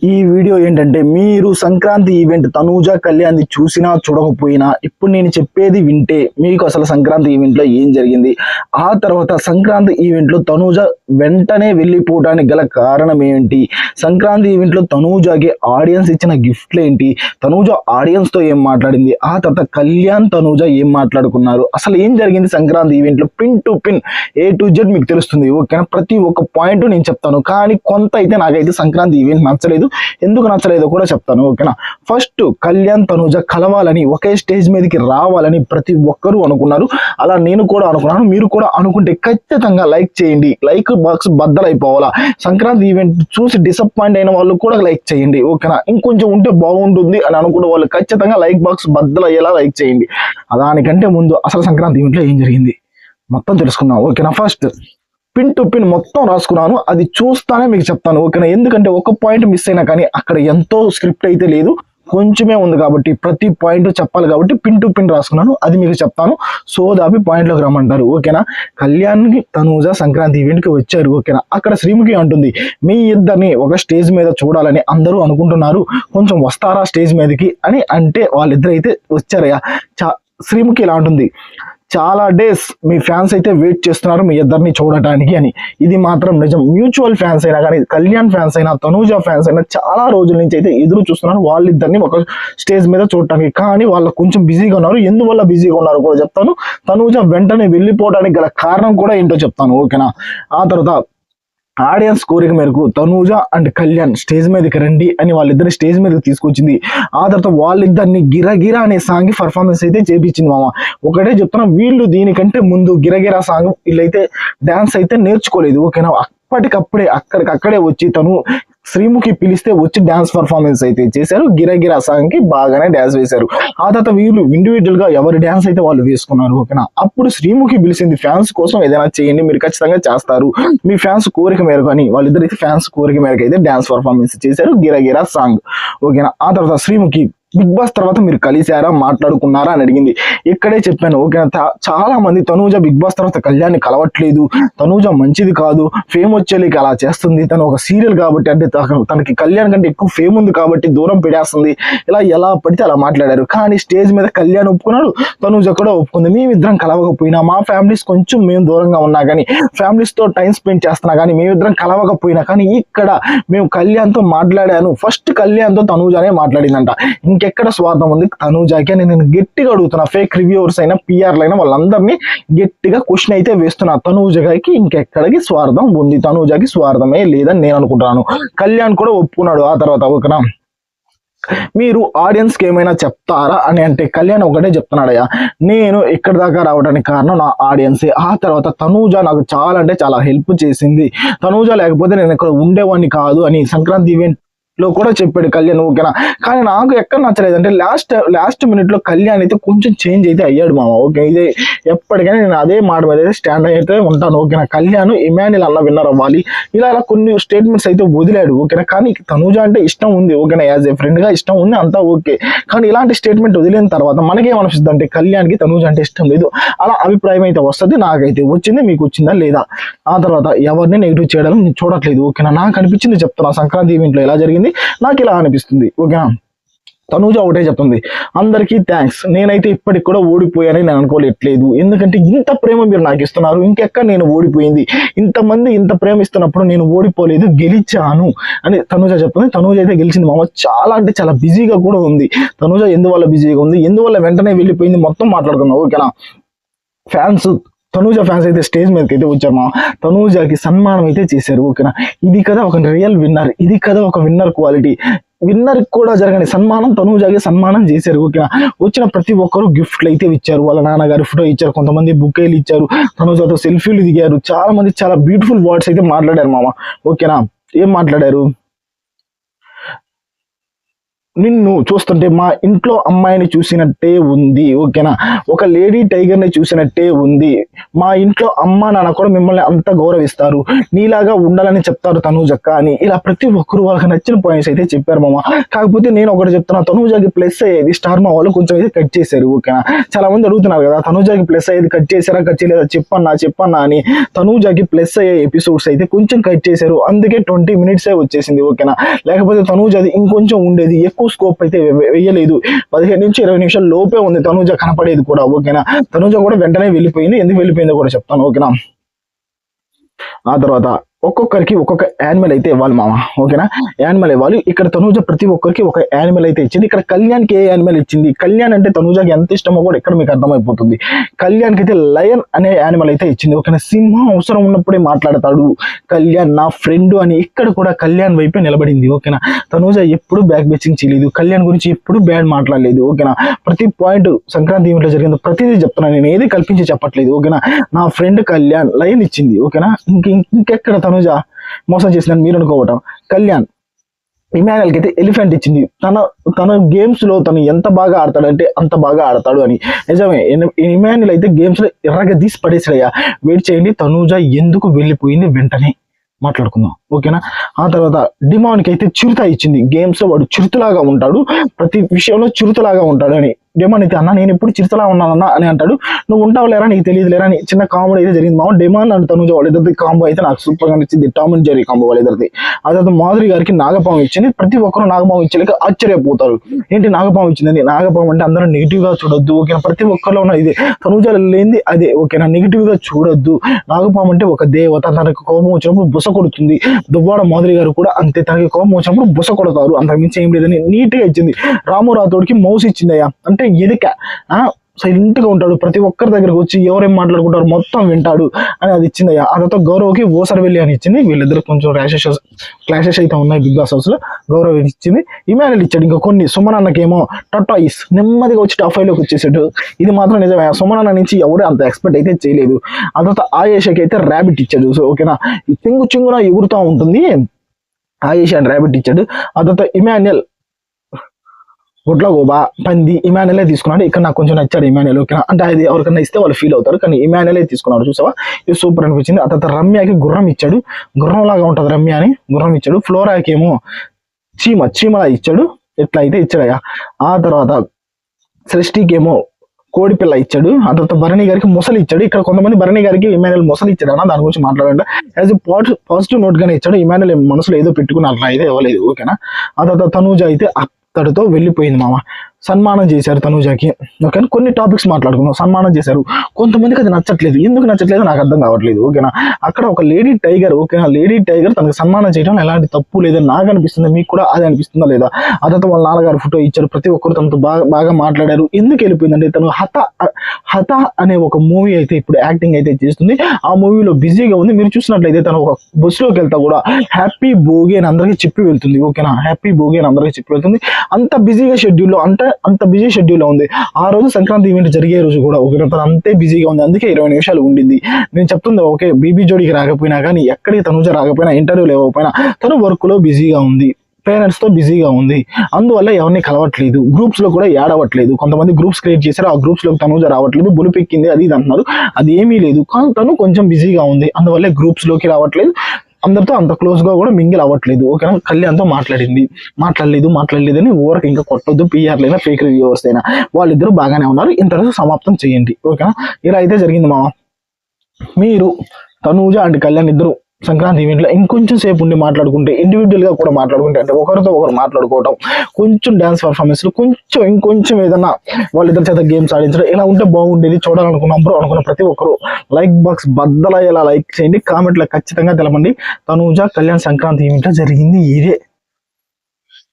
ఈ వీడియో ఏంటంటే మీరు సంక్రాంతి ఈవెంట్ తనూజ కళ్యాణ్ చూసినా చూడకపోయినా ఇప్పుడు నేను చెప్పేది వింటే మీకు అసలు సంక్రాంతి ఈవెంట్లో ఏం జరిగింది? ఆ తర్వాత సంక్రాంతి ఈవెంట్లో తనూజ వెంటనే వెళ్ళిపోవడానికి గల కారణం ఏంటి? సంక్రాంతి ఈవెంట్లో తనూజాకి తనూజకి ఆడియన్స్ ఇచ్చిన గిఫ్ట్లు ఏంటి? తనూజ ఆడియన్స్తో ఏం మాట్లాడింది? ఆ తర్వాత కళ్యాణ్ తనూజ ఏం మాట్లాడుకున్నారు? అసలు ఏం జరిగింది సంక్రాంతి ఈవెంట్లో pin to pin A to Z మీకు తెలుస్తుంది. ఓకేనా? ప్రతి ఒక్క పాయింట్ నేను చెప్తాను. కానీ కొంత అయితే నాకైతే సంక్రాంతి ఈవెంట్ నచ్చలేదు. ఎందుకు నచ్చలేదో కూడా చెప్తాను ఓకేనా? ఫస్ట్ కళ్యాణ్ తనుజ కలవాలని ఒకే స్టేజ్ మీదకి రావాలని ప్రతి ఒక్కరూ అనుకున్నారు. అలా నేను కూడా అనుకున్నాను. మీరు కూడా అనుకుంటే ఖచ్చితంగా లైక్ చేయండి. లైక్ బాక్స్ బద్దలైపోవాలా? సంక్రాంతి ఈవెంట్ చూసి డిసప్పాయింట్ అయిన వాళ్ళు కూడా లైక్ చేయండి ఓకేనా? ఇంకొంచెం ఉంటే బాగుంటుంది అని అనుకున్న వాళ్ళు ఖచ్చితంగా లైక్ బాక్స్ బద్దలయ్యేలా లైక్ చేయండి. దానికంటే ముందు అసలు సంక్రాంతి ఈవెంట్లో ఏం జరిగింది? మొత్తం తెలుసుకుందాం ఓకేనా? ఫస్ట్ పిన్ టు పిన్ మొత్తం రాసుకున్నాను. అది చూస్తానే మీకు చెప్తాను ఓకేనా? ఎందుకంటే ఒక పాయింట్ మిస్ అయినా కానీ అక్కడ ఎంతో స్క్రిప్ట్ అయితే లేదు. కొంచెమే ఉంది కాబట్టి ప్రతి పాయింట్ చెప్పాలి కాబట్టి పిన్ టు పిన్ రాసుకున్నాను. అది మీకు చెప్తాను. సో దాపి పాయింట్లోకి రమ్మంటారు ఓకేనా? కళ్యాణ్కి తనూజ సంక్రాంతి ఈవెంట్కి వచ్చారు ఓకేనా? అక్కడ శ్రీముఖి అంటుంది మీ ఇద్దరిని ఒక స్టేజ్ మీద చూడాలని అందరూ అనుకుంటున్నారు. కొంచెం వస్తారా స్టేజ్ మీదకి? అని అంటే వాళ్ళిద్దరైతే వచ్చారయ్యా. చా శ్రీముఖి ఇలా ఉంటుంది చాలా డేస్ మీ ఫ్యాన్స్ అయితే వెయిట్ చేస్తున్నారు మీ ఇద్దరిని చూడటానికి అని. ఇది మాత్రం నిజం. మ్యూచువల్ ఫ్యాన్స్ అయినా కానీ కళ్యాణ్ ఫ్యాన్స్ అయినా తనూజ ఫ్యాన్స్ అయినా చాలా రోజుల నుంచి అయితే ఎదురు చూస్తున్నారు. వాళ్ళిద్దరిని ఒక స్టేజ్ మీద చూడటానికి. కానీ వాళ్ళు కొంచెం బిజీగా ఉన్నారు. ఎందువల్ల బిజీగా ఉన్నారు కూడా చెప్తాను. తనూజ వెంటనే వెళ్ళిపోవడానికి గల కారణం కూడా ఏంటో చెప్తాను. ఓకేనా? ఆ తర్వాత ఆడియన్స్ కోరిక మేరకు తనూజ అండ్ కళ్యాణ్ స్టేజ్ మీదకి రండి అని వాళ్ళిద్దరిని స్టేజ్ మీదకి తీసుకొచ్చింది. ఆ తర్వాత వాళ్ళిద్దరిని గిరగిరా అనే సాంగ్ పర్ఫార్మెన్స్ అయితే చేపించింది మామ. ఒకటే చెప్తున్నా వీళ్ళు దీనికంటే ముందు గిరగిరా సాంగ్ వీళ్ళైతే డాన్స్ అయితే నేర్చుకోలేదు. ఓకేనా? అప్పటికప్పుడే అక్కడికక్కడే వచ్చి తను శ్రీముఖి పిలిస్తే వచ్చి డాన్స్ పర్ఫార్మెన్స్ అయితే చేశారు. గిరగిరా సాంగ్కి బాగానే డాన్స్ వేశారు. ఆ తర్వాత వీళ్ళు ఇండివిజువల్గా ఎవరి డాన్స్ అయితే వాళ్ళు వేసుకున్నారు ఓకేనా? అప్పుడు శ్రీముఖి పిలిచింది ఫ్యాన్స్ కోసం ఏదైనా చేయండి మీరు ఖచ్చితంగా చేస్తారు. మీ ఫ్యాన్స్ కోరిక మేరకు అని. వాళ్ళిద్దరు అయితే ఫ్యాన్స్ కోరిక మేరకు అయితే డాన్స్ పర్ఫార్మెన్స్ చేశారు గిరగిరా సాంగ్ ఓకేనా? ఆ తర్వాత శ్రీముఖి బిగ్ బాస్ తర్వాత మీరు కలిశారా మాట్లాడుకున్నారా అని అడిగింది. ఇక్కడే చెప్పాను ఓకే చాలా మంది తనూజ బిగ్ బాస్ తర్వాత కళ్యాణ్ కలవట్లేదు. తనూజ మంచిది కాదు ఫేమ్ వచ్చేలేక అలా చేస్తుంది. తను ఒక సీరియల్ కాబట్టి అంటే తన- తనకి కళ్యాణ్ కంటే ఎక్కువ ఫేమ్ ఉంది కాబట్టి దూరం పెడేస్తుంది. ఇలా ఎలా పడితే అలా మాట్లాడారు. కానీ స్టేజ్ మీద కళ్యాణ్ ఒప్పుకున్నాడు తనూజ కూడా ఒప్పుకుంది. మేమిద్దరం కలవకపోయినా మా ఫ్యామిలీస్ కొంచెం మేము దూరంగా ఉన్నా కానీ ఫ్యామిలీస్తో టైం స్పెండ్ చేస్తున్నా కానీ మేమిద్దరం కలవకపోయినా కానీ ఇక్కడ మేము కళ్యాణ్తో మాట్లాడాను. ఫస్ట్ కళ్యాణ్ తనూజనే మాట్లాడిందంట. మాట్లాడిందంట ఇంకెక్కడ స్వార్థం ఉంది? తనూజాకి. అని నేను గట్టిగా అడుగుతున్నా. ఫేక్ రివ్యూవర్స్ అయినా పిఆర్లు అయినా వాళ్ళందరినీ గట్టిగా క్వశ్చన్ అయితే వేస్తున్నా. తనూజకి ఇంకెక్కడికి స్వార్థం ఉంది? తనుజాకి స్వార్థమే లేదని నేను అనుకుంటున్నాను. కళ్యాణ్ కూడా ఒప్పుకున్నాడు ఆ తర్వాత ఓకేనా? మీరు ఆడియన్స్కి ఏమైనా చెప్తారా? అని అంటే కళ్యాణ్ ఒకటే చెప్తున్నాడయ్యా. నేను ఇక్కడ దాకా రావడానికి కారణం నా ఆడియన్సే ఆ తర్వాత తనూజ నాకు చాలా అంటే చాలా హెల్ప్ చేసింది. తనూజ లేకపోతే నేను ఇక్కడ ఉండేవాడిని కాదు అని సంక్రాంతి ఈవెంట్ లో కూడా చెప్పాడు కళ్యాణ్ ఓకేనా? కానీ నాకు ఎక్కడ నచ్చలేదు అంటే లాస్ట్ లాస్ట్ మినిట్లో కళ్యాణ్ అయితే కొంచెం చేంజ్ అయితే అయ్యాడు మామ ఓకే? ఇదే ఎప్పటికైనా నేను అదే మాట మీద అయితే స్టాండ్ అయితే ఉంటాను ఓకేనా? కళ్యాణ్ ఇమాన్యుల్ అన్న విన్నర్ అవ్వాలి. ఇలా ఇలా కొన్ని స్టేట్మెంట్స్ అయితే వదిలాడు ఓకేనా? కానీ తనూజ అంటే ఇష్టం ఉంది ఓకేనా? యాజ్ ఏ ఫ్రెండ్గా ఇష్టం ఉంది అంతా ఓకే. కానీ ఇలాంటి స్టేట్మెంట్ వదిలిన తర్వాత మనకేమనిపిస్తుంది అంటే కళ్యాణ్కి తనూజ అంటే ఇష్టం లేదు. అలా అభిప్రాయం అయితే వస్తుంది నాకైతే వచ్చింది మీకు వచ్చిందా లేదా? ఆ తర్వాత ఎవరిని నెగిటివ్ చేయడం నేను చూడట్లేదు ఓకేనా? నాకు అనిపించింది చెప్తున్నా సంక్రాంతి ఈవెంట్లో ఎలా జరిగింది? నాకు ఇలా అనిపిస్తుంది ఓకేనా? తనూజ ఒకటే చెప్తుంది అందరికీ థ్యాంక్స్ నేనైతే ఇప్పటికి కూడా ఓడిపోయానని నేను అనుకోలేట్లేదు. ఎందుకంటే ఇంత ప్రేమ మీరు నాకు ఇస్తున్నారు ఇంకెక్కడ నేను ఓడిపోయింది? ఇంతమంది ఇంత ప్రేమ ఇస్తున్నప్పుడు నేను ఓడిపోలేదు గెలిచాను. అని తనూజ చెప్తుంది. తనూజ అయితే గెలిచింది. మామ చాలా అంటే చాలా బిజీగా కూడా ఉంది. తనూజ ఎందువల్ల బిజీగా ఉంది? ఎందువల్ల వెంటనే వెళ్ళిపోయింది? మొత్తం మాట్లాడుకున్నాం ఓకేనా? ఫ్యాన్స్ తనూజ ఫ్యాన్స్ అయితే స్టేజ్ మీదకి అయితే వచ్చారు మా తనూజకి సన్మానం అయితే చేశారు ఓకేనా? ఇది కదా ఒక రియల్ విన్నర్ ఇది కదా ఒక విన్నర్ క్వాలిటీ విన్నర్ కూడా జరగని సన్మానం తనూజకి సన్మానం చేశారు ఓకేనా? వచ్చిన ప్రతి ఒక్కరు గిఫ్ట్లు అయితే ఇచ్చారు వాళ్ళ నాన్నగారు ఫోటో ఇచ్చారు కొంతమంది బుకేలు ఇచ్చారు తనూజతో సెల్ఫీలు దిగారు చాలా మంది చాలా బ్యూటిఫుల్ వర్డ్స్ అయితే మాట్లాడారు మామ ఓకేనా? ఏం మాట్లాడారు? నిన్ను చూస్తుంటే మా ఇంట్లో అమ్మాయిని చూసినట్టే ఉంది ఓకేనా? ఒక లేడీ టైగర్ని చూసినట్టే ఉంది. మా ఇంట్లో అమ్మ నాన్న కూడా మిమ్మల్ని అంత గౌరవిస్తారు. నీలాగా ఉండాలని చెప్తారు తనూజక్క అని ఇలా ప్రతి ఒక్కరు వాళ్ళకి నచ్చిన పాయింట్స్ అయితే చెప్పారు మామ. కాకపోతే నేను ఒకటి చెప్తున్నా తనూజకి ప్లస్ అయ్యేది స్టార్ మా వాళ్ళు కొంచెం అయితే కట్ చేశారు ఓకేనా? చాలా మంది అడుగుతున్నారు కదా తనుజాకి ప్లస్ అయ్యేది కట్ చేశారా కట్ చేయలేదా? చెప్పన్నా చెప్పన్నా అని. తనూజకి ప్లస్ అయ్యే ఎపిసోడ్స్ అయితే కొంచెం కట్ చేశారు. అందుకే ట్వంటీ మినిట్స్ వచ్చేసింది ఓకేనా? లేకపోతే తనూజ ఇంకొంచెం ఉండేది ఎక్కువ స్కోప్ అయితే వేయలేదు పదిహేను నుంచి ఇరవై నిమిషాల లోపే ఉంది. తనూజ కనపడేది కూడా ఓకేనా? తనూజ కూడా వెంటనే వెళ్ళిపోయింది. ఎందుకు వెళ్ళిపోయిందో కూడా చెప్తాను ఓకేనా? ఆ తర్వాత ఒక్కొక్కరికి ఒక్కొక్క యానిమల్ అయితే ఇవ్వాలి మామ ఓకేనా? యానిమల్ ఇవ్వాలి. ఇక్కడ తనూజ ప్రతి ఒక్కరికి ఒక యానిమల్ అయితే ఇచ్చింది. ఇక్కడ కళ్యాణ్కి ఏ యానిమల్ ఇచ్చింది? కళ్యాణ్ అంటే తనూజకి ఎంత ఇష్టమో కూడా ఇక్కడ మీకు అర్థమైపోతుంది. కళ్యాణ్కి అయితే లయన్ అనే యానిమల్ అయితే ఇచ్చింది. ఓకేనా? సింహం అవసరం ఉన్నప్పుడే మాట్లాడతాడు. కళ్యాణ్ నా ఫ్రెండ్ అని ఇక్కడ కూడా కళ్యాణ్ వైపే నిలబడింది. ఓకేనా? తనూజ ఎప్పుడు బ్యాక్ బెచ్చింగ్ చేయలేదు. కళ్యాణ్ గురించి ఎప్పుడు బ్యాడ్ మాట్లాడలేదు. ఓకేనా? ప్రతి పాయింట్ సంక్రాంతి ఈవెంట్లో జరిగింది. ప్రతిదీ చెప్తున్నాను నేను ఏది కల్పించి చెప్పట్లేదు. ఓకేనా? నా ఫ్రెండ్ కళ్యాణ్ లైన్ ఇచ్చింది. ఓకేనా? ఇంక ఇంకెక్కడ తనుజ మోసం చేసిందని మీరు అనుకోవటం. కళ్యాణ్ ఇమానుయల్కి అయితే ఎలిఫెంట్ ఇచ్చింది. తన తన గేమ్స్లో తను ఎంత బాగా ఆడతాడంటే అంత బాగా ఆడతాడు అని. నిజమే ఇమాన్యుల్ అయితే గేమ్స్లో ఎర్రగా తీసి పడేసాడయ్యా వెయిట్ చేయండి తనూజ ఎందుకు వెళ్ళిపోయింది వెంటనే? మాట్లాడుకుందాం ఓకేనా? ఆ తర్వాత డిమాన్కి అయితే చిరుత ఇచ్చింది. గేమ్స్లో వాడు చిరుతలాగా ఉంటాడు ప్రతి విషయంలో చిరుతలాగా ఉంటాడు అని డెమాన్ అయితే అన్న నేను ఎప్పుడు చిరుతలా ఉన్నానన్నా అని అంటాడు. నువ్వు ఉంటావు లేరా నీకు తెలియదు లేరా అని చిన్న కామెడీ అయితే జరిగింది. మామ డెమాన్ అండ్ తనుజ వాళ్ళిద్దరిది కాంబో అయితే నాకు సూపర్గా నచ్చింది. టామ్ అండ్ జెరీ కాంబో వాళ్ళిద్దరిది. ఆ తర్వాత మాధురి గారికి నాగపాము ఇచ్చింది. ప్రతి ఒక్కరు నాగపాము ఇచ్చేలాక ఆశ్చర్యపోతారు. ఏంటి నాగపాము ఇచ్చిందని? నాగపాము అంటే అందరూ నెగిటివ్గా చూడొద్దు. ఓకేనా? ప్రతి ఒక్కరిలో ఉన్న ఇది తనుజ లేనిది అదే. ఓకేనా? నెగిటివ్గా చూడొద్దు. నాగపాము అంటే ఒక దేవత. తనకు కోపం వచ్చినప్పుడు బుస కొడుతుంది. దువ్వాడ మాధురి గారు కూడా అంతే. తనకి కోపం వచ్చినప్పుడు బుస కొడతారు. అంతకు మించి ఏం లేదని నీట్గా ఇచ్చింది. రాము రాథోడ్కి మౌస్ ఇచ్చింది అంటే అంటే ఎదిక సైలెంట్గా ఉంటాడు. ప్రతి ఒక్కరి దగ్గరకు వచ్చి ఎవరేం మాట్లాడుకుంటారు మొత్తం వింటాడు అని అది ఇచ్చింది అయ్యా. ఆ గౌరవ్కి ఓసర్ వెళ్ళి అని ఇచ్చింది. వీళ్ళిద్దరు కొంచెం ర్యాషెస్ క్లాషెస్ అయితే ఉన్నాయి బిగ్ బాస్ హౌస్లో గౌరవ్ ఇచ్చింది. ఇమానుయల్ ఇచ్చాడు. ఇంకా కొన్ని సుమనన్నకేమో టటాయిస్ నెమ్మదిగా వచ్చి టాప్ ఫైవ్లోకి వచ్చేసాడు. ఇది మాత్రం నిజమే. సుమనన్న నుంచి ఎవరు అంత ఎక్స్పెక్ట్ అయితే చేయలేదు. ఆ తర్వాత ఆయేషకి అయితే ర్యాబిట్ ఇచ్చాడు సో ఓకేనా చింగు చింగున ఎగురుతూ ఉంటుంది. ఆయేష అని ర్యాబిట్ ఇచ్చాడు. ఆ తర్వాత గుడ్లగోబా గుడ్ల గోబా పంది ఇమానలే తీసుకున్నాడు. ఇక్కడ నాకు కొంచెం నచ్చాడు ఇమానుయల్ ఓకేనా? అంటే అది ఎవరికైనా ఇస్తే వాళ్ళు ఫీల్ అవుతారు. కానీ ఇమానుయలే తీసుకున్నాడు చూసావా? ఇది సూపర్ అనిపించింది. ఆ తర్వాత రమ్యకి గుర్రం ఇచ్చాడు. గుర్రం లాగా ఉంటుంది రమ్య అని గుర్రం ఇచ్చాడు. ఫ్లోరాకి ఏమో చీమ చీమలా ఇచ్చాడు. ఎట్లా అయితే ఇచ్చాడయ్యా ఆ తర్వాత సృష్టికి ఏమో కోడి పిల్ల ఇచ్చాడు. ఆ తర్వాత భరణి గారికి ముసలి ఇచ్చాడు. ఇక్కడ కొంతమంది భరణి గారికి ఇమానుయల్ ముసలి ఇచ్చాడు అన్న దాని గురించి మాట్లాడండి. యాజ్ ఎ పాజిటివ్ నోట్ గానే ఇచ్చాడు. ఇమానుయల్ మనసులో ఏదో పెట్టుకుని అట్లా అయితే ఇవ్వలేదు ఓకేనా? ఆ తర్వాత తనూజ అయితే అత్తడితో వెళ్ళిపోయింది మామ. సన్మానం చేశారు తనుజాకి. ఓకేనా కొన్ని టాపిక్స్ మాట్లాడుకున్నాం సన్మానం చేశారు. కొంతమందికి అది నచ్చట్లేదు. ఎందుకు నచ్చట్లేదు? నాకు అర్థం కావట్లేదు. ఓకేనా? అక్కడ ఒక లేడీ టైగర్ ఓకేనా? లేడీ టైగర్ తనకు సన్మానం చేయడం ఎలాంటి తప్పు లేదని నాకు అనిపిస్తుంది మీకు కూడా అది అనిపిస్తుందా లేదా? ఆ తర్వాత వాళ్ళ నాన్నగారు ఫోటో ఇచ్చారు. ప్రతి ఒక్కరు తనతో బాగా బాగా మాట్లాడారు. ఎందుకు వెళ్ళిపోయిందంటే తను హత హత అనే ఒక మూవీ అయితే ఇప్పుడు యాక్టింగ్ అయితే చేస్తుంది. ఆ మూవీలో బిజీగా ఉంది. మీరు చూసినట్లయితే తను ఒక బస్సులోకి వెళ్తా కూడా హ్యాపీ భోగి అని అందరికీ చెప్పి వెళ్తుంది. ఓకేనా? హ్యాపీ భోగి అని అందరికీ చెప్పి వెళ్తుంది. అంత బిజీగా షెడ్యూల్లో అంటే అంత బిజీ షెడ్యూల్ ఉంది. ఆ రోజు సంక్రాంతి ఈవెంట్ జరిగే రోజు కూడా ఓకేనా తను అంతే బిజీగా ఉంది. అందుకే ఇరవై నిమిషాలు ఉండింది. నేను చెప్తుంది ఓకే బీబీ జోడికి రాకపోయినా కానీ ఎక్కడికి తనుజ రాకపోయినా ఇంటర్వ్యూ లేకపోయినా తను వర్క్లో బిజీగా ఉంది. పేరెంట్స్తో బిజీగా ఉంది. అందువల్ల ఎవరిని కలవట్లేదు. గ్రూప్స్లో కూడా ఏడవట్లేదు కొంతమంది గ్రూప్స్ క్రియేట్ చేశారు. ఆ గ్రూప్స్లోకి తను తనుజ రావట్లేదు. బులిపెక్కింది. అది ఇది అంటున్నారు. అది ఏమీ లేదు. కానీ తను కొంచెం బిజీగా ఉంది. అందువల్ల గ్రూప్స్లోకి రావట్లేదు. అందరితో అంత క్లోజ్గా కూడా మింగిల్ అవ్వట్లేదు. ఓకేనా? కళ్యాణ్తో మాట్లాడింది. మాట్లాడలేదు మాట్లాడలేదు అని ఊరికి ఇంకా కొట్టొద్దు. పిఆర్ అయినా ఫేక్ రివ్యూవర్స్ అయినా. వాళ్ళిద్దరూ బాగానే ఉన్నారు. ఇంతవరకు సమాప్తం చేయండి. ఓకేనా? ఇలా అయితే జరిగింది మామ. మీరు తనూజ అండ్ కళ్యాణ్ ఇద్దరు సంక్రాంతి ఈవెంట్లో ఇంకొంచెం సేపు ఉండి మాట్లాడుకుంటే ఇండివిజువల్గా కూడా మాట్లాడుకుంటే అంటే ఒకరితో ఒకరు మాట్లాడుకోవటం కొంచెం డ్యాన్స్ పర్ఫార్మెన్స్లు కొంచెం ఇంకొంచెం ఏదన్నా వాళ్ళిద్దరి చేత గేమ్స్ ఆడించడం ఇలా ఉంటే బాగుండేది. చూడాలనుకున్నాం బ్రో అనుకున్న ప్రతి ఒక్కరు. లైక్ బాక్స్ బద్దలయ్యేలా లైక్ చేయండి. కామెంట్లో ఖచ్చితంగా తెలపండి. తనూజ కళ్యాణ్ సంక్రాంతి ఈవెంట్లో జరిగింది ఇదే.